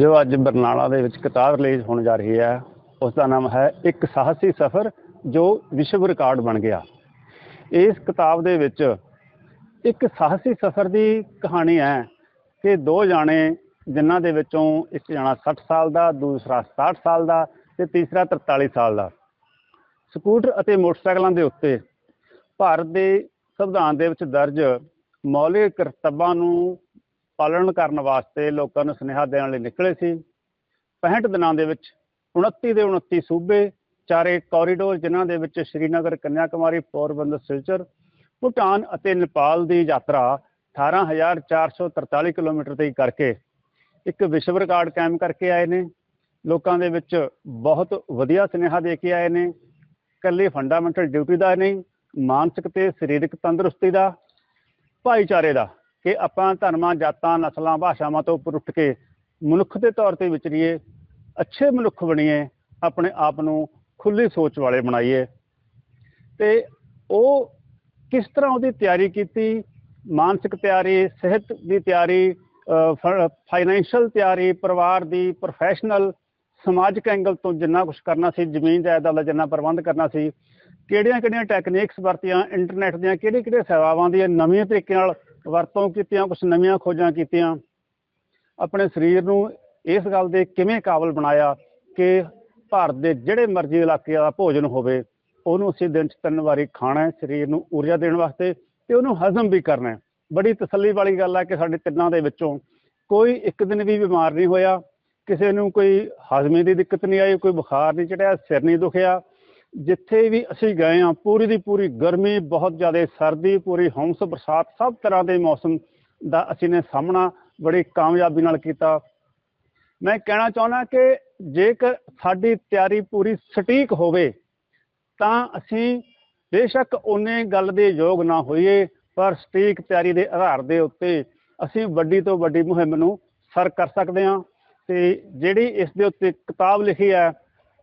ਜੋ ਅੱਜ ਬਰਨਾਲਾ ਦੇ ਵਿੱਚ ਕਿਤਾਬ ਰਿਲੀਜ਼ ਹੋਣ ਜਾ ਰਹੀ ਹੈ ਉਸ ਦਾ ਨਾਮ ਹੈ ਇੱਕ ਸਾਹਸੀ ਸਫ਼ਰ ਜੋ ਵਿਸ਼ਵ ਰਿਕਾਰਡ ਬਣ ਗਿਆ। ਇਸ ਕਿਤਾਬ ਦੇ ਵਿੱਚ ਇੱਕ ਸਾਹਸੀ ਸਫ਼ਰ ਦੀ ਕਹਾਣੀ ਹੈ ਕਿ ਦੋ ਜਾਣੇ ਜਿਨ੍ਹਾਂ ਦੇ ਵਿੱਚੋਂ ਇੱਕ ਜਣਾ 60 ਸਾਲ ਦਾ, ਦੂਸਰਾ 67 ਸਾਲ ਦਾ ਤੇ ਤੀਸਰਾ 43 ਸਾਲ ਦਾ। ਸਕੂਟਰ ਅਤੇ ਮੋਟਰਸਾਈਕਲਾਂ ਦੇ ਉੱਤੇ ਭਾਰਤ ਦੇ ਸੰਵਿਧਾਨ ਦੇ ਵਿੱਚ ਦਰਜ ਮੌਲਿਕ ਕਰਤੱਵਾਂ ਨੂੰ ਪਾਲਣ ਕਰਨ ਵਾਸਤੇ ਲੋਕਾਂ ਨੂੰ ਸੁਨੇਹਾ ਦੇਣ ਲਈ ਨਿਕਲੇ ਸੀ। 65 ਦਿਨਾਂ ਦੇ ਵਿੱਚ 29 ਦੇ 29 ਸੂਬੇ, ਚਾਰੇ ਕੋਰੀਡੋਰ ਜਿਨ੍ਹਾਂ ਦੇ ਵਿੱਚ ਸ਼੍ਰੀਨਗਰ, ਕੰਨਿਆਕੁਮਾਰੀ, ਪੋਰਬੰਦਰ, ਸਿਲਚਰ, ਭੂਟਾਨ ਅਤੇ ਨੇਪਾਲ ਦੀ ਯਾਤਰਾ 18443 ਕਿਲੋਮੀਟਰ ਦੀ ਕਰਕੇ ਇੱਕ ਵਿਸ਼ਵ ਰਿਕਾਰਡ ਕਾਇਮ ਕਰਕੇ ਆਏ ਨੇ। ਲੋਕਾਂ ਦੇ ਵਿੱਚ ਬਹੁਤ ਵਧੀਆ ਸੁਨੇਹਾ ਦੇ ਕੇ ਆਏ ਨੇ। ਇਕੱਲੀ ਫੰਡਾਮੈਂਟਲ ਡਿਊਟੀ ਦਾ ਨਹੀਂ, ਮਾਨਸਿਕ ਤੇ ਸਰੀਰਕ ਤੰਦਰੁਸਤੀ ਦਾ, ਭਾਈਚਾਰੇ ਦਾ। ਕਿ ਆਪਾਂ ਧਰਮਾਂ, ਜਾਤਾਂ, ਨਸਲਾਂ, ਭਾਸ਼ਾਵਾਂ ਤੋਂ ਉੱਪਰ ਉੱਠ ਕੇ ਮਨੁੱਖ ਦੇ ਤੌਰ ਤੇ ਵਿਚਰੀਏ, ਅੱਛੇ ਮਨੁੱਖ ਬਣੀਏ, ਆਪਣੇ ਆਪ ਨੂੰ ਖੁੱਲੀ ਸੋਚ ਵਾਲੇ ਬਣਾਈਏ। ਤੇ ਉਹ ਕਿਸ ਤਰ੍ਹਾਂ ਉਹਦੀ ਤਿਆਰੀ ਕੀਤੀ? ਮਾਨਸਿਕ ਤਿਆਰੀ, ਸਿਹਤ ਦੀ ਤਿਆਰੀ ਫਾਈਨੈਂਸ਼ੀਅਲ ਤਿਆਰੀ, ਪਰਿਵਾਰ ਦੀ ਪ੍ਰੋਫੈਸ਼ਨਲ ਸਮਾਜਿਕ ਐਂਗਲ ਤੋਂ ਜਿੰਨਾ ਕੁਝ ਕਰਨਾ ਸੀ, ਜ਼ਮੀਨ ਜਾਇਦਾਦ ਦਾ ਜਿੰਨਾ ਪ੍ਰਬੰਧ ਕਰਨਾ ਸੀ ਕਿਹੜੀਆਂ ਕਿਹੜੀਆਂ ਟੈਕਨੀਕਸ ਵਰਤੀਆਂ ਇੰਟਰਨੈਟ ਦੀਆਂ ਕਿਹੜੀ ਕਿਹੜੀਆਂ ਸੇਵਾਵਾਂ ਦੀਆਂ ਨਵੀਆਂ ਤਰੀਕੇ ਨਾਲ ਵਰਤੋਂ ਕੀਤੀਆਂ ਕੁਝ ਨਵੀਆਂ ਖੋਜਾਂ ਕੀਤੀਆਂ। ਆਪਣੇ ਸਰੀਰ ਨੂੰ ਇਸ ਗੱਲ ਦੇ ਕਿਵੇਂ ਕਾਬਲ ਬਣਾਇਆ ਕਿ ਭਾਰਤ ਦੇ ਜਿਹੜੇ ਮਰਜ਼ੀ ਇਲਾਕੇ ਦਾ ਭੋਜਨ ਹੋਵੇ, ਉਹਨੂੰ ਅਸੀਂ ਦਿਨ 'ਚ ਤਿੰਨ ਵਾਰੀ ਖਾਣਾ ਹੈ, ਸਰੀਰ ਨੂੰ ਊਰਜਾ ਦੇਣ ਵਾਸਤੇ ਤੇ ਉਹਨੂੰ ਹਜ਼ਮ ਵੀ ਕਰਨਾ ਹੈ। ਬੜੀ ਤਸੱਲੀ ਵਾਲੀ ਗੱਲ ਹੈ ਕਿ ਸਾਡੇ ਤਿੰਨਾਂ ਦੇ ਵਿੱਚੋਂ ਕੋਈ ਇੱਕ ਦਿਨ ਵੀ ਬਿਮਾਰ ਨਹੀਂ ਹੋਇਆ, ਕਿਸੇ ਨੂੰ ਕੋਈ ਹਾਜ਼ਮੇ ਦੀ ਦਿੱਕਤ ਨਹੀਂ ਆਈ, ਕੋਈ ਬੁਖਾਰ ਨਹੀਂ ਚੜਿਆ, ਸਿਰ ਨਹੀਂ ਦੁਖਿਆ ਜਿੱਥੇ ਵੀ ਅਸੀਂ ਗਏ ਹਾਂ, ਪੂਰੀ ਦੀ ਪੂਰੀ ਗਰਮੀ, ਬਹੁਤ ਜ਼ਿਆਦਾ ਸਰਦੀ, ਪੂਰੀ ਹਮਸ ਬਰਸਾਤ, ਸਭ ਤਰ੍ਹਾਂ ਦੇ ਮੌਸਮ ਦਾ ਅਸੀਂ ਨੇ ਸਾਹਮਣਾ ਬੜੀ ਕਾਮਯਾਬੀ ਨਾਲ ਕੀਤਾ। ਮੈਂ ਕਹਿਣਾ ਚਾਹੁੰਦਾ ਕਿ ਜੇਕਰ ਸਾਡੀ ਤਿਆਰੀ ਪੂਰੀ ਸਟੀਕ ਹੋਵੇ, ਤਾਂ ਅਸੀਂ ਬੇਸ਼ੱਕ ਉਹਨੇ ਗੱਲ ਦੇ ਯੋਗ ਨਾ ਹੋਈਏ, ਪਰ ਸਟੀਕ ਤਿਆਰੀ ਦੇ ਆਧਾਰ ਦੇ ਉੱਤੇ ਅਸੀਂ ਵੱਡੀ ਤੋਂ ਵੱਡੀ ਮੁਹਿੰਮ ਨੂੰ ਸਰ ਕਰ ਸਕਦੇ ਹਾਂ। ਤੇ ਜਿਹੜੀ ਇਸ ਦੇ ਉੱਤੇ ਕਿਤਾਬ ਲਿਖੀ ਹੈ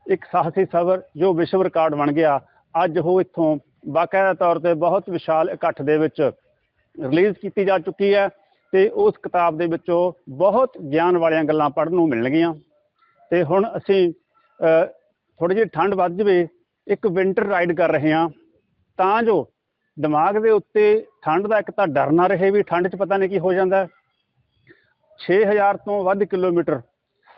ਇੱਕ ਸਾਹਸੀ ਸਬਰ, ਜੋ ਵਿਸ਼ਵ ਰਿਕਾਰਡ ਬਣ ਗਿਆ। ਅੱਜ ਉਹ ਇੱਥੋਂ ਬਾਕਾਇਦਾ ਤੌਰ ਤੇ ਬਹੁਤ ਵਿਸ਼ਾਲ ਇਕੱਠ ਦੇ ਵਿੱਚ ਰਿਲੀਜ਼ ਕੀਤੀ ਜਾ ਚੁੱਕੀ ਹੈ ਤੇ ਉਸ ਕਿਤਾਬ ਦੇ ਵਿੱਚੋਂ ਬਹੁਤ ਗਿਆਨ ਵਾਲੀਆਂ ਗੱਲਾਂ ਪੜ੍ਹਨ ਨੂੰ ਮਿਲਣਗੀਆਂ। ਤੇ ਹੁਣ ਅਸੀਂ ਥੋੜੀ ਜਿਹੀ ਠੰਡ ਵੱਧ ਜਵੇ, ਇੱਕ ਵਿੰਟਰ ਰਾਈਡ ਕਰ ਰਹੇ ਹਾਂ। ਤਾਂ ਜੋ ਦਿਮਾਗ ਦੇ ਉੱਤੇ ਠੰਡ ਦਾ ਇੱਕ ਤਾਂ ਡਰ ਨਾ ਰਹੇ ਵੀ ਠੰਡ 'ਚ ਪਤਾ ਨਹੀਂ ਕੀ ਹੋ ਜਾਂਦਾ। 6000 ਤੋਂ ਵੱਧ ਕਿਲੋਮੀਟਰ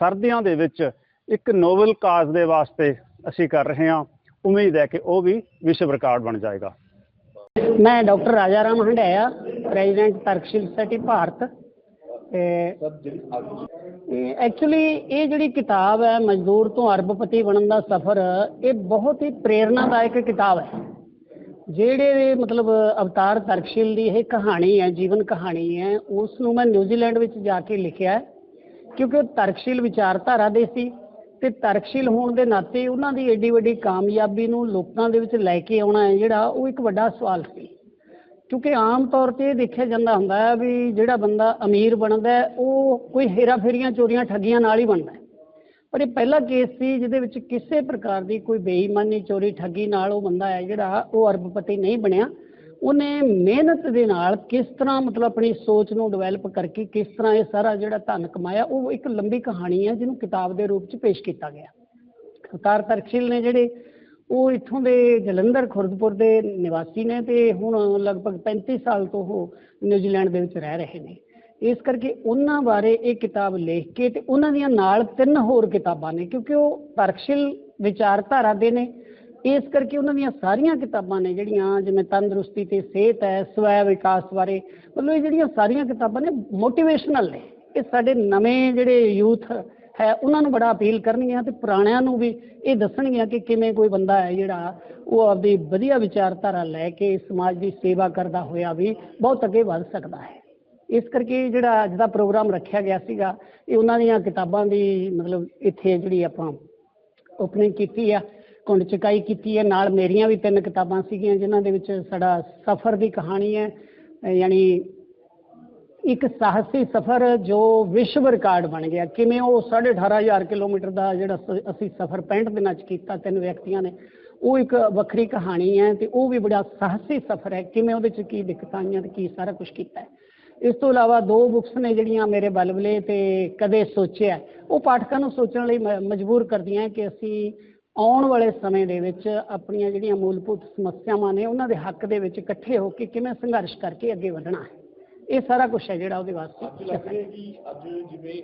ਸਰਦੀਆਂ ਦੇ ਵਿੱਚ ਇੱਕ ਨੋਬਲ ਕਾਜ਼ ਦੇ ਵਾਸਤੇ ਅਸੀਂ ਕਰ ਰਹੇ ਹਾਂ। ਉਮੀਦ ਹੈ ਕਿ ਉਹ ਵੀ ਵਿਸ਼ਵ ਰਿਕਾਰਡ ਬਣ ਜਾਏਗਾ। ਮੈਂ doctor Raja Ram Handaya president Tarksheel society Bharat. Actually ਇਹ ਜਿਹੜੀ ਕਿਤਾਬ ਹੈ ਮਜ਼ਦੂਰ ਤੋਂ ਅਰਬਪਤੀ ਬਣਨ ਦਾ ਸਫ਼ਰ ਇਹ ਬਹੁਤ ਹੀ ਪ੍ਰੇਰਣਾਦਾਇਕ ਕਿਤਾਬ ਹੈ। ਜਿਹੜੇ ਮਤਲਬ ਅਵਤਾਰ ਤਰਕਸ਼ੀਲ ਦੀ ਇਹ ਕਹਾਣੀ ਹੈ ਜੀਵਨ ਕਹਾਣੀ ਹੈ ਉਸ ਨੂੰ ਮੈਂ ਨਿਊਜ਼ੀਲੈਂਡ ਵਿੱਚ ਜਾ ਕੇ ਲਿਖਿਆ ਕਿਉਂਕਿ ਉਹ ਤਰਕਸ਼ੀਲ ਵਿਚਾਰਧਾਰਾ ਦੇ ਸੀ। ਤੇ ਤਰਕਸ਼ੀਲ ਹੋਣ ਦੇ ਨਾਤੇ ਉਹਨਾਂ ਦੀ ਏਡੀ ਵੱਡੀ ਕਾਮਯਾਬੀ ਨੂੰ ਲੋਕਾਂ ਦੇ ਵਿੱਚ ਲੈ ਕੇ ਆਉਣਾ ਹੈ, ਜਿਹੜਾ ਉਹ ਇੱਕ ਵੱਡਾ ਸਵਾਲ ਸੀ। ਕਿਉਂਕਿ ਆਮ ਤੌਰ ਤੇ ਇਹ ਦੇਖਿਆ ਜਾਂਦਾ ਹੁੰਦਾ ਹੈ ਵੀ ਜਿਹੜਾ ਬੰਦਾ ਅਮੀਰ ਬਣਦਾ ਹੈ, ਉਹ ਕੋਈ ਹੇਰਾ ਫੇਰੀਆਂ ਚੋਰੀਆਂ, ਠੱਗੀਆਂ ਨਾਲ ਹੀ ਬਣਦਾ ਹੈ। ਪਰ ਇਹ ਪਹਿਲਾ ਕੇਸ ਸੀ ਜਿਹਦੇ ਵਿੱਚ ਕਿਸੇ ਪ੍ਰਕਾਰ ਦੀ ਕੋਈ ਬੇਈਮਾਨੀ, ਚੋਰੀ, ਠੱਗੀ ਨਾਲ ਉਹ ਬੰਦਾ ਹੈ ਜਿਹੜਾ ਉਹ ਅਰਬਪਤੀ ਨਹੀਂ ਬਣਿਆ। ਉਹਨੇ ਮਿਹਨਤ ਦੇ ਨਾਲ ਕਿਸ ਤਰ੍ਹਾਂ ਮਤਲਬ ਆਪਣੀ ਸੋਚ ਨੂੰ ਡਿਵੈਲਪ ਕਰਕੇ ਕਿਸ ਤਰ੍ਹਾਂ ਇਹ ਸਾਰਾ ਜਿਹੜਾ ਧਨ ਕਮਾਇਆ, ਉਹ ਇੱਕ ਲੰਬੀ ਕਹਾਣੀ ਹੈ ਜਿਹਨੂੰ ਕਿਤਾਬ ਦੇ ਰੂਪ 'ਚ ਪੇਸ਼ ਕੀਤਾ ਗਿਆ। ਅਵਤਾਰ ਤਰਕਸ਼ੀਲ ਨੇ ਜਿਹੜੇ, ਉਹ ਇੱਥੋਂ ਦੇ ਜਲੰਧਰ ਖੁਰਦਪੁਰ ਦੇ ਨਿਵਾਸੀ ਨੇ ਤੇ ਹੁਣ ਲਗਭਗ 35 ਸਾਲ ਤੋਂ ਉਹ ਨਿਊਜ਼ੀਲੈਂਡ ਦੇ ਵਿੱਚ ਰਹਿ ਰਹੇ ਨੇ। ਇਸ ਕਰਕੇ ਉਹਨਾਂ ਬਾਰੇ ਇਹ ਕਿਤਾਬ ਲਿਖ ਕੇ ਤੇ ਉਹਨਾਂ ਦੀਆਂ ਨਾਲ ਤਿੰਨ ਹੋਰ ਕਿਤਾਬਾਂ ਨੇ, ਕਿਉਂਕਿ ਉਹ ਤਰਕਸ਼ੀਲ ਵਿਚਾਰਧਾਰਾ ਦੇ ਨੇ। ਇਸ ਕਰਕੇ ਉਹਨਾਂ ਦੀਆਂ ਸਾਰੀਆਂ ਕਿਤਾਬਾਂ ਨੇ ਜਿਹੜੀਆਂ, ਜਿਵੇਂ ਤੰਦਰੁਸਤੀ ਤੇ ਸਿਹਤ ਹੈ, ਸਵੈ ਵਿਕਾਸ ਬਾਰੇ, ਮਤਲਬ ਇਹ ਜਿਹੜੀਆਂ ਸਾਰੀਆਂ ਕਿਤਾਬਾਂ ਨੇ ਮੋਟੀਵੇਸ਼ਨਲ ਨੇ। ਇਹ ਸਾਡੇ ਨਵੇਂ ਜਿਹੜੇ ਯੂਥ ਹੈ, ਉਹਨਾਂ ਨੂੰ ਬੜਾ ਅਪੀਲ ਕਰਨਗੀਆਂ ਤੇ ਪੁਰਾਣਿਆਂ ਨੂੰ ਵੀ ਇਹ ਦੱਸਣਗੀਆਂ ਕਿ ਕਿਵੇਂ ਕੋਈ ਬੰਦਾ ਹੈ ਜਿਹੜਾ ਉਹ ਆਪਦੀ ਵਧੀਆ ਵਿਚਾਰਧਾਰਾ ਲੈ ਕੇ ਸਮਾਜ ਦੀ ਸੇਵਾ ਕਰਦਾ ਹੋਇਆ ਵੀ ਬਹੁਤ ਅੱਗੇ ਵੱਧ ਸਕਦਾ ਹੈ। ਇਸ ਕਰਕੇ ਜਿਹੜਾ ਅੱਜ ਦਾ ਪ੍ਰੋਗਰਾਮ ਰੱਖਿਆ ਗਿਆ ਸੀਗਾ, ਇਹ ਉਹਨਾਂ ਦੀਆਂ ਕਿਤਾਬਾਂ ਦੀ ਮਤਲਬ ਇੱਥੇ ਜਿਹੜੀ ਆਪਾਂ ਓਪਨਿੰਗ ਕੀਤੀ ਆ ਕੁੰਡ ਚਕਾਈ ਕੀਤੀ ਹੈ। ਨਾਲ ਮੇਰੀਆਂ ਵੀ ਤਿੰਨ ਕਿਤਾਬਾਂ ਸੀਗੀਆਂ, ਜਿਨ੍ਹਾਂ ਦੇ ਵਿੱਚ ਸਾਡਾ ਸਫ਼ਰ ਦੀ ਕਹਾਣੀ ਹੈ। ਯਾਨੀ ਇੱਕ ਸਾਹਸੀ ਸਫ਼ਰ ਜੋ ਵਿਸ਼ਵ ਰਿਕਾਰਡ ਬਣ ਗਿਆ। ਕਿਵੇਂ ਉਹ 18500 ਕਿਲੋਮੀਟਰ ਦਾ ਜਿਹੜਾ ਅਸੀਂ ਸਫ਼ਰ 65 ਦਿਨਾਂ 'ਚ ਕੀਤਾ, ਤਿੰਨ ਵਿਅਕਤੀਆਂ ਨੇ, ਉਹ ਇੱਕ ਵੱਖਰੀ ਕਹਾਣੀ ਹੈ ਤੇ ਉਹ ਵੀ ਬੜਾ ਸਾਹਸੀ ਸਫ਼ਰ ਹੈ। ਕਿਵੇਂ ਉਹਦੇ 'ਚ ਕੀ ਦਿੱਕਤਾਂ ਆਈਆਂ ਤੇ ਕੀ ਸਾਰਾ ਕੁਝ ਕੀਤਾ ਇਸ ਤੋਂ ਇਲਾਵਾ ਦੋ ਬੁੱਕਸ ਨੇ ਜਿਹੜੀਆਂ ਮੇਰੇ ਬਲਬਲੇ ਤੇ ਕਦੇ ਸੋਚਿਆ ਉਹ ਪਾਠਕਾਂ ਨੂੰ ਸੋਚਣ ਲਈ ਮ- ਮਜਬੂਰ ਕਰਦੀਆਂ ਕਿ ਅਸੀਂ ਆਉਣ ਵਾਲੇ ਸਮੇਂ ਦੇ ਵਿੱਚ ਆਪਣੀਆਂ ਜਿਹੜੀਆਂ ਮੂਲਭੂਤ ਸਮੱਸਿਆਵਾਂ ਨੇ ਉਹਨਾਂ ਦੇ ਹੱਕ ਦੇ ਵਿੱਚ ਇਕੱਠੇ ਹੋ ਕੇ ਕਿਵੇਂ ਸੰਘਰਸ਼ ਕਰਕੇ ਅੱਗੇ ਵਧਣਾ ਹੈ। ਇਹ ਸਾਰਾ ਕੁਝ ਹੈ ਜਿਹੜਾ ਉਹਦੇ ਵਾਸਤੇ। ਲੱਗ ਰਿਹਾ ਕਿ ਅੱਜ ਜਿਵੇਂ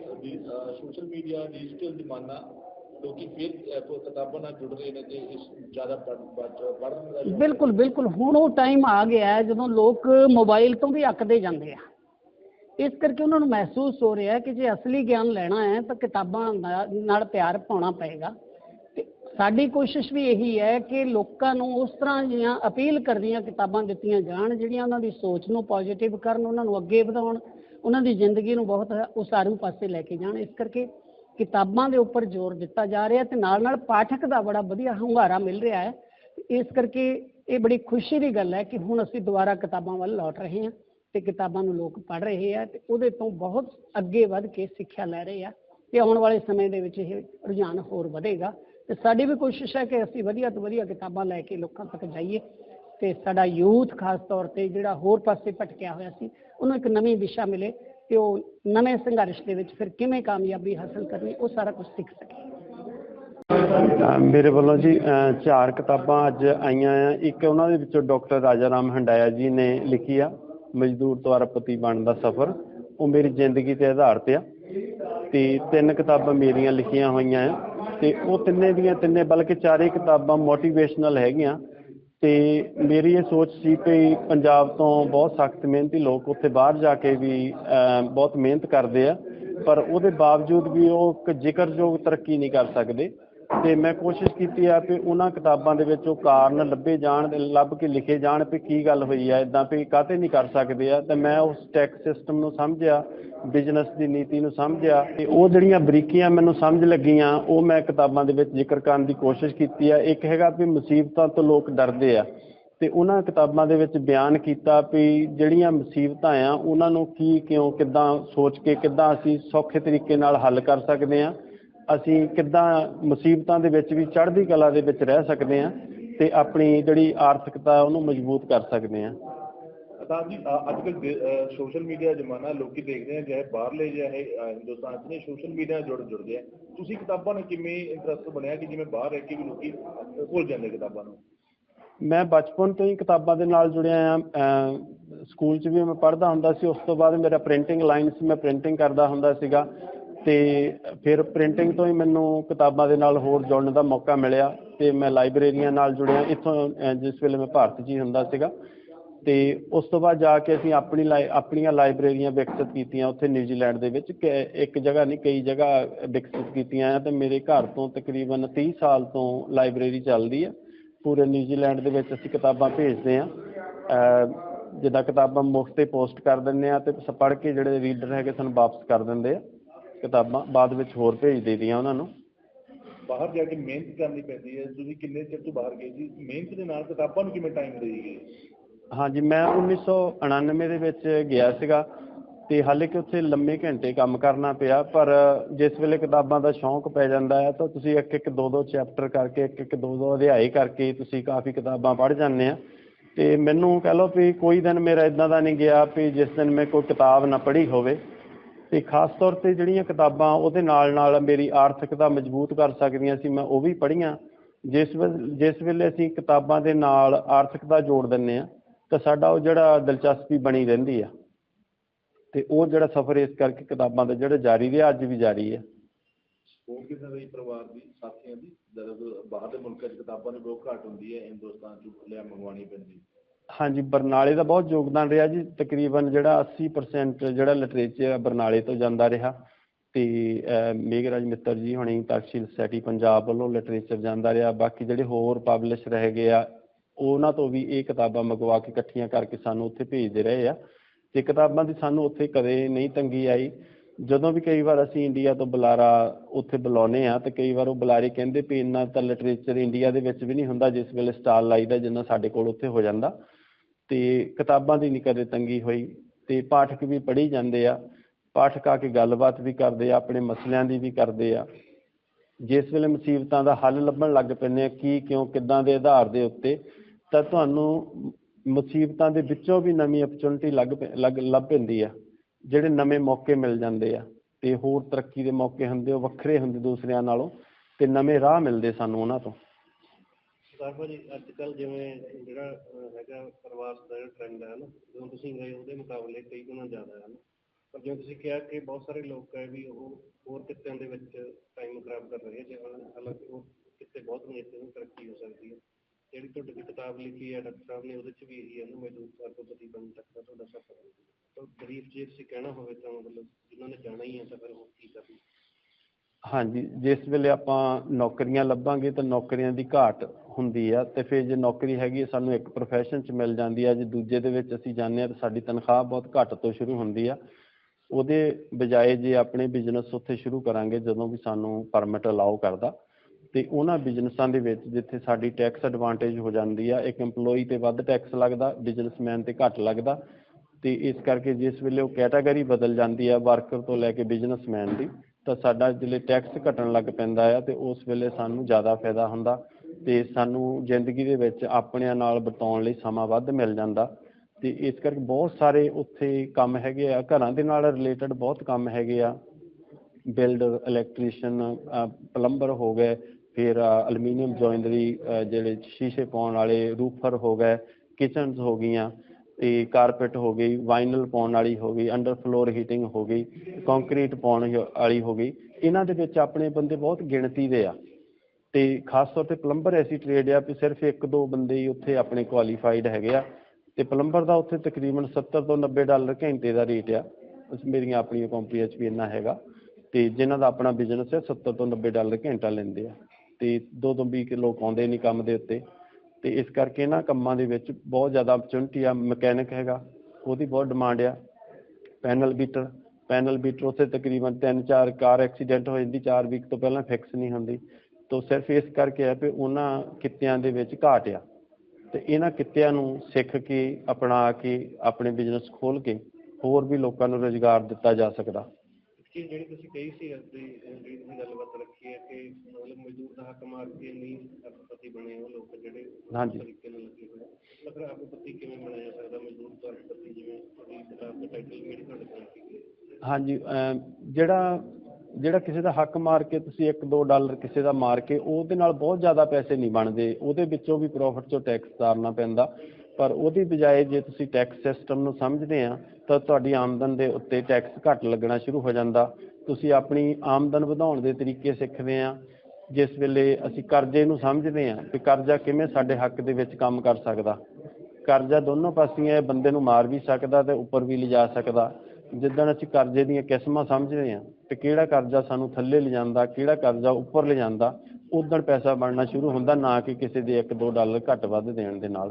ਸੋਸ਼ਲ ਮੀਡੀਆ ਡਿਜੀਟਲ ਜ਼ਮਾਨਾ ਲੋਕੀ ਫਿਰ ਅਹ, ਕੋ- ਕਿਤਾਬਾਂ ਨਾਲ ਜੁੜ ਰਹੇ ਨੇ ਤੇ ਇਸ ਜ਼ਿਆਦਾ ਪੜ੍ਹਨ ਦਾ ਬਿਲਕੁਲ ਬਿਲਕੁਲ। ਹੁਣ ਉਹ ਟਾਈਮ ਆ ਗਿਆ ਹੈ ਜਦੋਂ ਲੋਕ ਮੋਬਾਈਲ ਤੋਂ ਵੀ ਅੱਕਦੇ ਜਾਂਦੇ ਆ। ਇਸ ਕਰਕੇ ਉਹਨਾਂ ਨੂੰ ਮਹਿਸੂਸ ਹੋ ਰਿਹਾ ਕਿ ਜੇ ਅਸਲੀ ਗਿਆਨ ਲੈਣਾ ਹੈ ਤਾਂ ਕਿਤਾਬਾਂ ਨਾਲ ਪਿਆਰ ਪਾਉਣਾ ਪਏਗਾ। ਸਾਡੀ ਕੋਸ਼ਿਸ਼ ਵੀ ਇਹੀ ਹੈ ਕਿ ਲੋਕਾਂ ਨੂੰ ਉਸ ਤਰ੍ਹਾਂ ਦੀਆਂ ਅਪੀਲ ਕਰਦੀਆਂ ਕਿਤਾਬਾਂ ਦਿੱਤੀਆਂ ਜਾਣ, ਜਿਹੜੀਆਂ ਉਹਨਾਂ ਦੀ ਸੋਚ ਨੂੰ ਪੋਜ਼ਿਟਿਵ ਕਰਨ, ਉਹਨਾਂ ਨੂੰ ਅੱਗੇ ਵਧਾਉਣ, ਉਹਨਾਂ ਦੀ ਜ਼ਿੰਦਗੀ ਨੂੰ ਬਹੁਤ ਉਸਾਰੂ ਪਾਸੇ ਲੈ ਕੇ ਜਾਣ। ਇਸ ਕਰਕੇ ਕਿਤਾਬਾਂ ਦੇ ਉੱਪਰ ਜ਼ੋਰ ਦਿੱਤਾ ਜਾ ਰਿਹਾ ਤੇ ਨਾਲ ਨਾਲ ਪਾਠਕ ਦਾ ਬੜਾ ਵਧੀਆ ਹੁੰਗਾਰਾ ਮਿਲ ਰਿਹਾ ਹੈ। ਇਸ ਕਰਕੇ ਇਹ ਬੜੀ ਖੁਸ਼ੀ ਦੀ ਗੱਲ ਹੈ ਕਿ ਹੁਣ ਅਸੀਂ ਦੁਬਾਰਾ ਕਿਤਾਬਾਂ ਵੱਲ ਲੌਟ ਰਹੇ ਹਾਂ ਤੇ ਕਿਤਾਬਾਂ ਨੂੰ ਲੋਕ ਪੜ੍ਹ ਰਹੇ ਆ ਤੇ ਉਹਦੇ ਤੋਂ ਬਹੁਤ ਅੱਗੇ ਵੱਧ ਕੇ ਸਿੱਖਿਆ ਲੈ ਰਹੇ ਆ ਤੇ ਆਉਣ ਵਾਲੇ ਸਮੇਂ ਦੇ ਵਿੱਚ ਇਹ ਰੁਝਾਨ ਹੋਰ ਵਧੇਗਾ। ਤੇ ਸਾਡੀ ਵੀ ਕੋਸ਼ਿਸ਼ ਹੈ ਕਿ ਅਸੀਂ ਵਧੀਆ ਤੋਂ ਵਧੀਆ ਕਿਤਾਬਾਂ ਲੈ ਕੇ ਲੋਕਾਂ ਤੱਕ ਜਾਈਏ ਤੇ ਸਾਡਾ ਯੂਥ ਖਾਸ ਤੌਰ ਤੇ ਜਿਹੜਾ ਹੋਰ ਪਾਸੇ ਭਟਕਿਆ ਹੋਇਆ ਸੀ, ਉਹਨੂੰ ਇੱਕ ਨਵੀਂ ਦਿਸ਼ਾ ਮਿਲੇ ਤੇ ਉਹ ਨਵੇਂ ਸੰਘਰਸ਼ ਦੇ ਵਿੱਚ ਫਿਰ ਕਿਵੇਂ ਕਾਮਯਾਬੀ ਹਾਸਲ ਕਰਨੀ, ਉਹ ਸਾਰਾ ਕੁਝ ਸਿੱਖ ਸਕੇ। ਮੇਰੇ ਵੱਲੋਂ ਜੀ ਚਾਰ ਕਿਤਾਬਾਂ ਅੱਜ ਆਈਆਂ ਆ। ਇੱਕ ਉਹਨਾਂ ਦੇ ਵਿੱਚੋਂ ਡਾਕਟਰ ਰਾਜਾ ਰਾਮ ਹੰਡਾਇਆ ਜੀ ਨੇ ਲਿਖੀ ਆ, ਮਜ਼ਦੂਰ ਤੋਂ ਅਰਬਪਤੀ ਬਣਨ ਦਾ ਸਫ਼ਰ। ਉਹ ਮੇਰੀ ਜ਼ਿੰਦਗੀ ਤੇ ਆਧਾਰਿਤ ਆ। ਤੇ ਤਿੰਨ ਕਿਤਾਬਾਂ ਮੇਰੀਆਂ ਲਿਖੀਆਂ ਹੋਈਆਂ ਆ। ਤੇ ਉਹ ਤਿੰਨੇ ਦੀਆਂ ਤਿੰਨੇ ਬਲਕਿ ਚਾਰੇ ਕਿਤਾਬਾਂ ਮੋਟੀਵੇਸ਼ਨਲ ਹੈਗੀਆਂ। ਤੇ ਮੇਰੀ ਇਹ ਸੋਚ ਸੀ ਕਿ ਪੰਜਾਬ ਤੋਂ ਬਹੁਤ ਸਖਤ ਮਿਹਨਤੀ ਲੋਕ ਉੱਥੇ ਬਾਹਰ ਜਾ ਕੇ ਵੀ ਬਹੁਤ ਮਿਹਨਤ ਕਰਦੇ ਆ। ਪਰ ਉਹਦੇ ਬਾਵਜੂਦ ਵੀ ਉਹ ਇੱਕ ਜ਼ਿਕਰਯੋਗ ਤਰੱਕੀ ਨਹੀਂ ਕਰ ਸਕਦੇ। ਤੇ ਮੈਂ ਕੋਸ਼ਿਸ਼ ਕੀਤੀ ਆ ਕਿ ਉਹਨਾਂ ਕਿਤਾਬਾਂ ਦੇ ਵਿੱਚ ਉਹ ਕਾਰਨ ਲੱਭੇ ਜਾਣ ਲੱਭ ਕੇ ਲਿਖੇ ਜਾਣ ਵੀ ਕੀ ਗੱਲ ਹੋਈ ਆ ਇਦਾਂ ਵੀ ਕਾਹਤੇ ਨਹੀਂ ਕਰ ਸਕਦੇ ਆ। ਤੇ ਮੈਂ ਉਸ ਟੈਕਸ ਸਿਸਟਮ ਨੂੰ ਸਮਝਿਆ, ਬਿਜ਼ਨਸ ਦੀ ਨੀਤੀ ਨੂੰ ਸਮਝਿਆ ਤੇ ਉਹ ਜਿਹੜੀਆਂ ਬਰੀਕੀਆਂ ਮੈਨੂੰ ਸਮਝ ਲੱਗੀਆਂ, ਉਹ ਮੈਂ ਕਿਤਾਬਾਂ ਦੇ ਵਿੱਚ ਜ਼ਿਕਰ ਕਰਨ ਦੀ ਕੋਸ਼ਿਸ਼ ਕੀਤੀ ਆ। ਇੱਕ ਹੈਗਾ ਵੀ ਮੁਸੀਬਤਾਂ ਤੋਂ ਲੋਕ ਡਰਦੇ ਆ ਤੇ ਉਹਨਾਂ ਕਿਤਾਬਾਂ ਦੇ ਵਿੱਚ ਬਿਆਨ ਕੀਤਾ ਵੀ ਜਿਹੜੀਆਂ ਮੁਸੀਬਤਾਂ ਆ, ਉਹਨਾਂ ਨੂੰ ਕੀ, ਕਿਉਂ, ਕਿੱਦਾਂ ਸੋਚ ਕੇ ਕਿੱਦਾਂ ਅਸੀਂ ਸੌਖੇ ਤਰੀਕੇ ਨਾਲ ਹੱਲ ਕਰ ਸਕਦੇ ਆ। ਅਸੀਂ ਕਿੱਦਾਂ ਮੁਸੀਬਤਾਂ ਦੇ ਵਿੱਚ ਵੀ ਚੜ੍ਹਦੀ ਕਲਾ ਦੇ ਵਿੱਚ ਰਹਿ ਸਕਦੇ ਆ ਤੇ ਆਪਣੀ ਜਿਹੜੀ ਆਰਥਿਕਤਾ ਉਹਨੂੰ ਮਜ਼ਬੂਤ ਕਰ ਸਕਦੇ ਆ ਅਤਾਬ ਜੀ ਅੱਜ ਕੱਲ ਸੋਸ਼ਲ ਮੀਡੀਆ ਜ਼ਮਾਨਾ ਲੋਕੀ ਦੇਖਦੇ ਆ ਚਾਹੇ ਬਾਹਰਲੇ ਅਹ, ਹਿੰਦੁਸਤਾਨ ਨੇ ਸੋਸ਼ਲ ਮੀਡੀਆ ਜੁੜ ਜੁੜਦੇ ਆ। ਤੁਸੀਂ ਕਿਤਾਬਾਂ ਨਾਲ ਕਿਵੇਂ ਇੰਟਰਸਟ ਬਣਿਆ ਕਿ ਜਿਵੇਂ ਬਾਹਰ ਰਹਿ ਕੇ ਵੀ ਲੋਕੀ ਭੁੱਲ ਜਾਂਦੇ ਕਿਤਾਬਾਂ ਨੂੰ? ਮੈਂ ਬਚਪਨ ਤੋਂ ਹੀ ਕਿਤਾਬਾਂ ਦੇ ਨਾਲ ਜੁੜਿਆ ਆ ਸਕੂਲ 'ਚ ਵੀ ਮੈਂ ਪੜ੍ਹਦਾ ਹੁੰਦਾ ਸੀ ਉਸ ਤੋਂ ਬਾਅਦ ਮੇਰਾ ਪ੍ਰਿੰਟਿੰਗ ਲਾਈਨ ਸੀ ਮੈਂ ਪ੍ਰਿੰਟਿੰਗ ਕਰਦਾ ਹੁੰਦਾ ਸੀਗਾ। ਤੇ ਫਿਰ ਪ੍ਰਿੰਟਿੰਗ ਤੋਂ ਹੀ ਮੈਨੂੰ ਕਿਤਾਬਾਂ ਦੇ ਨਾਲ ਹੋਰ ਜੁੜਨ ਦਾ ਮੌਕਾ ਮਿਲਿਆ ਤੇ ਮੈਂ ਲਾਇਬ੍ਰੇਰੀਆਂ ਨਾਲ ਜੁੜਿਆ ਇੱਥੋਂ ਜਿਸ ਵੇਲੇ ਮੈਂ ਭਾਰਤ 'ਚ ਹੀ ਹੁੰਦਾ ਸੀਗਾ। ਤੇ ਉਸ ਤੋਂ ਬਾਅਦ ਜਾ ਕੇ ਅਸੀਂ ਆਪਣੀ ਲਾਇ- ਆਪਣੀਆਂ ਲਾਇਬ੍ਰੇਰੀਆਂ ਵਿਕਸਿਤ ਕੀਤੀਆਂ ਉੱਥੇ ਨਿਊਜ਼ੀਲੈਂਡ ਦੇ ਵਿੱਚ, ਕਿ ਇੱਕ ਜਗ੍ਹਾ ਨਹੀਂ, ਕਈ ਜਗ੍ਹਾ ਵਿਕਸਿਤ ਕੀਤੀਆਂ ਆ ਤੇ ਮੇਰੇ ਘਰ ਤੋਂ ਤਕਰੀਬਨ 30 ਸਾਲ ਤੋਂ ਲਾਇਬ੍ਰੇਰੀ ਚੱਲਦੀ ਹੈ ਪੂਰੇ ਨਿਊਜ਼ੀਲੈਂਡ ਦੇ ਵਿੱਚ ਅਸੀਂ ਕਿਤਾਬਾਂ ਭੇਜਦੇ ਆ। ਜਿੱਦਾਂ ਕਿਤਾਬਾਂ ਮੁਫਤ ਤੇ ਪੋਸਟ ਕਰ ਦਿੰਦੇ ਆ ਤੇ ਪੜ੍ਹ ਕੇ ਜਿਹੜੇ ਰੀਡਰ ਹੈਗੇ ਸਾਨੂੰ ਵਾਪਸ ਕਰ ਦਿੰਦੇ ਆ। ਕਿਤਾਬਾਂ ਬਾਅਦ ਵਿੱਚ ਹੋਰ ਭੇਜ ਦੇਈਆਂ ਉਹਨਾਂ ਨੂੰ। ਬਾਹਰ ਜਾ ਕੇ ਮਿਹਨਤ ਕਰਨੀ ਪੈਂਦੀ ਹੈ। ਤੁਸੀਂ ਕਿੰਨੇ ਚਿਰ ਤੋਂ ਬਾਹਰ ਗਏ ਜੀ? ਮਿਹਨਤ ਦੇ ਨਾਲ ਕਿਤਾਬਾਂ ਨੂੰ ਕਿਵੇਂ ਟਾਈਮ ਦੇਈ ਗਏ? ਹਾਂਜੀ ਮੈਂ 1999 ਦੇ ਵਿੱਚ ਗਿਆ ਸੀਗਾ ਤੇ ਹਾਲੇ ਕਿ ਉੱਥੇ ਲੰਮੇ ਘੰਟੇ ਕੰਮ ਕਰਨਾ ਪਿਆ ਪਰ ਜਿਸ ਵੇਲੇ ਕਿਤਾਬਾਂ ਦਾ ਸ਼ੌਂਕ ਪੈ ਜਾਂਦਾ ਹੈ ਤਾਂ ਤੁਸੀਂ ਇੱਕ ਇੱਕ ਦੋ ਦੋ ਚੈਪਟਰ ਕਰਕੇ ਇੱਕ ਇੱਕ ਦੋ ਦੋ ਅਧਿਆਏ ਕਰਕੇ ਤੁਸੀਂ ਕਾਫੀ ਕਿਤਾਬਾਂ ਪੜ੍ਹ ਜਾਂਦੇ ਆ। ਤੇ ਮੈਨੂੰ ਕਹਿ ਲਓ ਵੀ ਕੋਈ ਦਿਨ ਮੇਰਾ ਇਦਾਂ ਦਾ ਨਹੀਂ ਗਿਆ ਵੀ ਜਿਸ ਦਿਨ ਮੈਂ ਕੋਈ ਕਿਤਾਬ ਨਾ ਪੜ੍ਹੀ ਹੋਵੇ। ਤੇ ਖਾਸ ਤੌਰ ਤੇ ਜਿਹੜੀਆਂ ਕਿਤਾਬਾਂ ਉਹਦੇ ਨਾਲ ਨਾਲ ਮੇਰੀ ਆਰਥਿਕਤਾ ਮਜ਼ਬੂਤ ਕਰ ਸਕਦੀਆਂ ਸੀ, ਮੈਂ ਉਹ ਵੀ ਪੜ੍ਹੀਆਂ। ਜਿਸ ਜਿਸ ਵੇਲੇ ਅਸੀਂ ਕਿਤਾਬਾਂ ਦੇ ਨਾਲ ਆਰਥਿਕਤਾ ਜੋੜ ਦਿੰਨੇ ਆ ਤਾਂ ਸਾਡਾ ਉਹ ਜਿਹੜਾ ਦਿਲਚਸਪੀ ਬਣੀ ਰਹਿੰਦੀ ਆ। ਤੇ ਉਹ ਜਿਹੜਾ ਸਫ਼ਰ ਇਸ ਕਰਕੇ ਕਿਤਾਬਾਂ ਦਾ ਜਿਹੜਾ ਜਾਰੀ ਰਿਹਾ, ਅੱਜ ਵੀ ਜਾਰੀ ਹੈ। ਉਹ ਕਿਸੇ ਦੇ ਪਰਿਵਾਰ ਦੀ, ਸਾਥੀਆਂ ਦੀ? ਜਦੋਂ ਬਾਹਰ ਦੇ ਮੁਲਕਾਂ 'ਚ ਕਿਤਾਬਾਂ ਦੀ ਬਹੁਤ ਘਾਟ ਹੁੰਦੀ ਹੈ, ਹਿੰਦੁਸਤਾਨ 'ਚ ਲਿਆ ਮੰਗਵਾਉਣੀ ਪੈਂਦੀ। ਹਾਂਜੀ ਬਰਨਾਲੇ ਦਾ ਬਹੁਤ ਯੋਗਦਾਨ ਰਿਹਾ ਜੀ। ਤਕਰੀਬਨ ਜਿਹੜਾ 80% ਜਿਹੜਾ ਲਿਟਰੇਚਰ ਬਰਨਾਲੇ ਤੋਂ ਜਾਂਦਾ ਰਿਹਾ। ਤੇ ਅਹ, ਮੇਘਰਾਜ ਮਿੱਤਰ ਜੀ ਹੁਣੀ ਤਕਸ਼ੀਲ ਸੋਸਾਇਟੀ ਪੰਜਾਬ ਵੱਲੋਂ ਲਿਟਰੇਚਰ ਜਾਂਦਾ ਰਿਹਾ। ਬਾਕੀ ਜਿਹੜੇ ਹੋਰ ਪਬਲਿਸ਼ਰ ਹੈਗੇ ਆ ਉਹਨਾਂ ਤੋਂ ਵੀ ਇਹ ਕਿਤਾਬਾਂ ਮੰਗਵਾ ਕੇ ਇਕੱਠੀਆਂ ਕਰਕੇ ਸਾਨੂੰ ਉੱਥੇ ਭੇਜਦੇ ਰਹੇ ਆ। ਤੇ ਕਿਤਾਬਾਂ ਦੀ ਸਾਨੂੰ ਉੱਥੇ ਕਦੇ ਨਹੀਂ ਤੰਗੀ ਆਈ। ਜਦੋਂ ਵੀ ਕਈ ਵਾਰ ਅਸੀਂ ਇੰਡੀਆ ਤੋਂ ਬੁਲਾਰਾ ਉੱਥੇ ਬੁਲਾਉਨੇ ਆ ਤੇ ਕਈ ਵਾਰ ਉਹ ਬੁਲਾਰੇ ਕਹਿੰਦੇ ਵੀ ਇੰਨਾ ਤਾਂ ਲਿਟਰੇਚਰ ਇੰਡੀਆ ਦੇ ਵਿੱਚ ਵੀ ਨਹੀਂ ਹੁੰਦਾ ਜਿਸ ਵੇਲੇ ਸਟਾਲ ਲਾਈਦਾ ਜਿੰਨਾ ਸਾਡੇ ਕੋਲ ਉੱਥੇ ਹੋ ਜਾਂਦਾ। ਤੇ ਕਿਤਾਬਾਂ ਦੀ ਨਹੀਂ ਕਦੇ ਤੰਗੀ ਹੋਈ ਤੇ ਪਾਠਕ ਵੀ ਪੜ੍ਹੀ ਜਾਂਦੇ ਆ, ਪਾਠਕ ਆ ਕੇ ਗੱਲਬਾਤ ਵੀ ਕਰਦੇ ਆ, ਆਪਣੇ ਮਸਲਿਆਂ ਦੀ ਵੀ ਕਰਦੇ ਆ। ਜਿਸ ਵੇਲੇ ਮੁਸੀਬਤਾਂ ਦਾ ਹੱਲ ਲੱਭਣ ਲੱਗ ਪੈਂਦੇ ਆ, ਕੀ, ਕਿਉਂ, ਕਿੱਦਾਂ ਦੇ ਆਧਾਰ ਦੇ ਉੱਤੇ, ਤਾਂ ਤੁਹਾਨੂੰ ਮੁਸੀਬਤਾਂ ਦੇ ਵਿੱਚੋਂ ਵੀ ਨਵੀਂ ਓਪਰਚੁਨਿਟੀ ਲੱਗ ਪੈ- ਲੱਗ, ਲੱਭ ਪੈਂਦੀ ਆ, ਜਿਹੜੇ ਨਵੇਂ ਮੌਕੇ ਮਿਲ ਜਾਂਦੇ ਆ। ਤੇ ਹੋਰ ਤਰੱਕੀ ਦੇ ਮੌਕੇ ਹੁੰਦੇ ਉਹ ਵੱਖਰੇ ਹੁੰਦੇ ਦੂਸਰਿਆਂ ਨਾਲੋਂ, ਤੇ ਨਵੇਂ ਰਾਹ ਮਿਲਦੇ ਸਾਨੂੰ ਉਹਨਾਂ ਤੋਂ। ਸਰਦਾਰ ਜੀ ਅੱਜ ਕੱਲ ਜਿਵੇਂ ਜਿਹੜਾ ਹੈਗਾ ਪ੍ਰਵਾਸ ਦਾ ਜਿਹੜਾ ਟ੍ਰੈਂਡ ਹੈ ਨਾ, ਜਦੋਂ ਤੁਸੀਂ ਗਏ ਉਹਦੇ ਮੁਕਾਬਲੇ ਕਈ ਗੁਣਾ ਜ਼ਿਆਦਾ ਹੈ ਨਾ। ਪਰ ਜਿਵੇਂ ਤੁਸੀਂ ਕਿਹਾ ਕਿ ਬਹੁਤ ਸਾਰੇ ਲੋਕ ਹੈ ਵੀ ਉਹ ਹੋਰ ਕਿੱਤਿਆਂ ਦੇ ਵਿੱਚ ਟਾਈਮ ਖਰਾਬ ਕਰ ਰਹੇ ਆ, ਜੇ ਹਾਲਾਂਕਿ ਉਹ ਕਿਤੇ ਬਹੁਤ ਨੇਤੇ ਨੂੰ ਤਰੱਕੀ ਹੋ ਸਕਦੀ ਹੈ ਜਿਹੜੀ ਤੁਹਾਡੀ ਕਿਤਾਬ ਲਿਖੀ ਹੈ ਡਾਕਟਰ ਸਾਹਿਬ ਨੇ, ਉਹਦੇ ਚ ਵੀ ਇਹੀ ਹੈ ਨਾ, ਮਜ਼ਦੂਰ ਅਰਬਪਤੀ ਬਣਨ ਤੱਕ ਤੁਹਾਡਾ ਸਫ਼ਰ ਤਾਂ ਗਰੀਬ ਜੇ ਤੁਸੀਂ ਕਹਿਣਾ ਹੋਵੇ ਤਾਂ ਮਤਲਬ ਜਿਨ੍ਹਾਂ ਨੇ ਜਾਣਾ ਹੀ ਹੈ ਤਾਂ ਫਿਰ ਉਹ ਕੀ ਕਰਨ। ਹਾਂਜੀ, ਜਿਸ ਵੇਲੇ ਆਪਾਂ ਨੌਕਰੀਆਂ ਲੱਭਾਂਗੇ ਤਾਂ ਨੌਕਰੀਆਂ ਦੀ ਘਾਟ ਹੁੰਦੀ ਆ ਤੇ ਫਿਰ ਜੇ ਨੌਕਰੀ ਹੈਗੀ ਸਾਨੂੰ ਇੱਕ profession 'ਚ ਮਿਲ ਜਾਂਦੀ ਆ, ਜੇ ਦੂਜੇ ਦੇ ਵਿੱਚ ਅਸੀਂ ਜਾਂਦੇ ਆ ਤਾਂ ਸਾਡੀ ਤਨਖਾਹ ਬਹੁਤ ਘੱਟ ਤੋਂ ਸ਼ੁਰੂ ਹੁੰਦੀ ਆ। ਉਹਦੇ ਬਜਾਏ ਜੇ ਆਪਣੇ ਬਿਜ਼ਨਸ ਉੱਥੇ ਸ਼ੁਰੂ ਕਰਾਂਗੇ, ਜਦੋਂ ਵੀ ਸਾਨੂੰ ਪਰਮਿਟ ਅਲਾਉ ਕਰਦਾ, ਤੇ ਉਹਨਾਂ ਬਿਜ਼ਨਸਾਂ ਦੇ ਵਿੱਚ ਜਿੱਥੇ ਸਾਡੀ ਟੈਕਸ ਐਡਵਾਂਟੇਜ ਹੋ ਜਾਂਦੀ ਆ, ਇੱਕ EMPLOYE ਤੇ ਵੱਧ ਟੈਕਸ ਲੱਗਦਾ ਬਿਜ਼ਨਸਮੈਨ ਤੇ ਘੱਟ ਲੱਗਦਾ, ਤੇ ਇਸ ਕਰਕੇ ਜਿਸ ਵੇਲੇ ਉਹ ਕੈਟਾਗਰੀ ਬਦਲ ਜਾਂਦੀ ਆ ਵਰਕਰ ਤੋਂ ਲੈ ਕੇ ਬਿਜ਼ਨਸਮੈਨ ਦੀ ਤਾਂ ਸਾਡਾ ਜਿਹੜੇ ਟੈਕਸ ਘਟਣ ਲੱਗ ਪੈਂਦਾ ਆ ਤੇ ਉਸ ਵੇਲੇ ਸਾਨੂੰ ਜ਼ਿਆਦਾ ਫਾਇਦਾ ਹੁੰਦਾ ਤੇ ਸਾਨੂੰ ਜ਼ਿੰਦਗੀ ਦੇ ਵਿੱਚ ਆਪਣਿਆਂ ਨਾਲ ਬਿਤਾਉਣ ਲਈ ਸਮਾਂ ਵੱਧ ਮਿਲ ਜਾਂਦਾ ਤੇ ਇਸ ਕਰਕੇ ਬਹੁਤ ਸਾਰੇ ਉੱਥੇ ਕੰਮ ਹੈਗੇ ਆ, ਘਰਾਂ ਦੇ ਨਾਲ ਰਿਲੇਟਡ ਬਹੁਤ ਕੰਮ ਹੈਗੇ ਆ। ਬਿਲਡਰ ਇਲੈਕਟ੍ਰੀਸ਼ੀਅਨ ਪਲੰਬਰ ਹੋ ਗਏ, ਫਿਰ ਐਲੂਮੀਨੀਅਮ ਜੋਇਨਰੀ ਜਿਹੜੇ ਸ਼ੀਸ਼ੇ ਪਾਉਣ ਵਾਲੇ ਰੂਫਰ ਹੋ ਗਏ ਕਿਚਨਸ ਹੋ ਗਈਆਂ। ਇਹ ਕਾਰਪੈਟ ਹੋ ਗਈ ਵਾਈਨਲ ਪਾਉਣ ਵਾਲੀ ਹੋ ਗਈ ਅੰਡਰ ਫਲੋਰ ਹੀਟਿੰਗ ਹੋ ਗਈ ਕੰਕਰੀਟ ਪਾਉਣ ਵਾਲੀ ਹੋ ਗਈ। ਇਹਨਾਂ ਦੇ ਵਿੱਚ ਆਪਣੇ ਬੰਦੇ ਬਹੁਤ ਗਿਣਤੀ ਦੇ ਆ। ਤੇ ਖਾਸ ਤੌਰ ਤੇ ਪਲੰਬਰ ਐਸੀ ਟ੍ਰੇਡ ਆ ਵੀ ਸਿਰਫ ਇੱਕ ਦੋ ਬੰਦੇ ਹੀ ਉੱਥੇ ਆਪਣੇ ਕੁਆਲੀਫਾਈਡ ਹੈਗੇ ਆ। ਤੇ ਪਲੰਬਰ ਦਾ ਉੱਥੇ ਤਕਰੀਬਨ 70 ਤੋਂ 90 ਡਾਲਰ ਘੰਟੇ ਦਾ ਰੇਟ ਆ। ਉਸ ਮੇਰੀਆਂ ਆਪਣੀਆਂ ਕੰਪਨੀਆਂ 'ਚ ਵੀ ਇੰਨਾ ਹੈਗਾ। ਤੇ ਜਿਨ੍ਹਾਂ ਦਾ ਆਪਣਾ ਬਿਜ਼ਨਸ ਹੈ 70 ਤੋਂ 90 ਡਾਲਰ ਘੰਟਾ ਲੈਂਦੇ ਆ। ਤੇ ਦੋ ਤੋਂ 20 ਕਿਲੋ ਪਾਉਂਦੇ ਨਹੀਂ ਕੰਮ ਦੇ ਉੱਤੇ। ਤੇ ਇਸ ਕਰਕੇ ਇਹਨਾਂ ਕੰਮਾਂ ਦੇ ਵਿੱਚ ਬਹੁਤ ਜ਼ਿਆਦਾ ਓਪਰਚੁਨਿਟੀ ਆ ਮਕੈਨਿਕ ਹੈਗਾ, ਉਹਦੀ ਬਹੁਤ ਡਿਮਾਂਡ ਆ। ਪੈਨਲ ਬੀਟਰ ਪੈਨਲ ਬੀਟਰ ਉੱਥੇ ਤਕਰੀਬਨ 3-4 ਕਾਰ ਐਕਸੀਡੈਂਟ ਹੋ ਜਾਂਦੀ 4 ਵੀਕ ਤੋਂ ਪਹਿਲਾਂ ਫਿਕਸ ਨਹੀਂ ਹੁੰਦੀ। ਤੋਂ ਸਿਰਫ ਇਸ ਕਰਕੇ ਹੈ ਕਿ ਉਹਨਾਂ ਕਿੱਤਿਆਂ ਦੇ ਵਿੱਚ ਘਾਟ ਆ। ਤੇ ਇਹਨਾਂ ਕਿੱਤਿਆਂ ਨੂੰ ਸਿੱਖ ਕੇ, ਅਪਣਾ ਕੇ, ਆਪਣੇ ਬਿਜ਼ਨਸ ਖੋਲ ਕੇ ਹੋਰ ਵੀ ਲੋਕਾਂ ਨੂੰ ਰੁਜ਼ਗਾਰ ਦਿੱਤਾ ਜਾ ਸਕਦਾ। ਚੀਜ਼ ਜਿਹੜੀ ਤੁਸੀਂ ਕਹੀ ਸੀ ਆਪਣੀ ਅਹ, ਜਿਹੜੀ ਤੁਸੀਂ ਗੱਲਬਾਤ ਰੱਖੀ ਹੈ ਕਿ ਮਤਲਬ ਮਜ਼ਦੂਰ ਦਾ ਹੱਕ ਮਾਰ ਕੇ ਨਹੀਂ ਅਰਬਪਤੀ ਬਣੇ ਉਹ ਲੋਕ ਜਿਹੜੇ ਹਾਂਜੀ। ਤਰੀਕੇ ਨਾਲ ਲੱਗੇ ਹੋਏ। ਮਤਲਬ ਅਰਬਪਤੀ ਕਿਵੇਂ ਬਣਾਇਆ ਜਾ ਸਕਦਾ ਮਜ਼ਦੂਰ ਤੋਂ ਅਰਬਪਤੀ ਜਿਵੇਂ ਤੁਹਾਡੀ ਕਿਤਾਬ ਦਾ ਟਾਈਟਲ ਵੀ ਜਿਹੜੀ ਤੁਹਾਡੇ ਕੋਲ ਹੈ ਹਾਂਜੀ ਜਿਹੜਾ ਜਿਹੜਾ ਕਿਸੇ ਦਾ ਹੱਕ ਮਾਰ ਕੇ ਤੁਸੀਂ 1-2 ਡਾਲਰ ਕਿਸੇ ਦਾ ਮਾਰ ਕੇ ਉਹਦੇ ਨਾਲ ਬਹੁਤ ਜ਼ਿਆਦਾ ਪੈਸੇ ਨਹੀਂ ਬਣਦੇ ਉਹਦੇ ਵਿੱਚੋਂ ਵੀ ਪ੍ਰੋਫਿਟ ਚੋਂ ਟੈਕਸ ਤਾਰਨਾ ਪੈਂਦਾ ਪਰ ਉਹਦੀ ਬਜਾਏ ਜੇ ਤੁਸੀਂ ਟੈਕਸ ਸਿਸਟਮ ਨੂੰ ਸਮਝਦੇ ਆ, ਤਾਂ ਤੁਹਾਡੀ ਆਮਦਨ ਦੇ ਉੱਤੇ ਟੈਕਸ ਘੱਟ ਲੱਗਣਾ ਸ਼ੁਰੂ ਹੋ ਜਾਂਦਾ। ਤੁਸੀਂ ਆਪਣੀ ਆਮਦਨ ਵਧਾਉਣ ਦੇ ਤਰੀਕੇ ਸਿੱਖਦੇ ਆ। ਜਿਸ ਵੇਲੇ ਅਸੀਂ ਕਰਜ਼ੇ ਨੂੰ ਸਮਝਦੇ ਆ ਕਿ ਕਰਜ਼ਾ ਕਿਵੇਂ ਸਾਡੇ ਹੱਕ ਦੇ ਵਿੱਚ ਕੰਮ ਕਰ ਸਕਦਾ। ਕਰਜ਼ਾ ਦੋਨੋਂ ਪਾਸਿਆਂ ਬੰਦੇ ਨੂੰ ਮਾਰ ਵੀ ਸਕਦਾ ਤੇ ਉੱਪਰ ਵੀ ਲਿਜਾ ਸਕਦਾ। ਜਿੱਦਣ ਅਸੀਂ ਕਰਜ਼ੇ ਦੀਆਂ ਕਿਸਮਾਂ ਸਮਝਦੇ ਹਾਂ ਤੇ ਕਿਹੜਾ ਕਰਜ਼ਾ ਸਾਨੂੰ ਥੱਲੇ ਲਿਜਾਂਦਾ, ਕਿਹੜਾ ਕਰਜ਼ਾ ਉੱਪਰ ਲਿਜਾਂਦਾ, ਉਦੋਂ ਪੈਸਾ ਬਣਨਾ ਸ਼ੁਰੂ ਹੁੰਦਾ, ਨਾ ਕਿ ਕਿਸੇ ਦੇ 1-2 ਡਾਲਰ ਘੱਟ ਵੱਧ ਦੇਣ ਦੇ ਨਾਲ।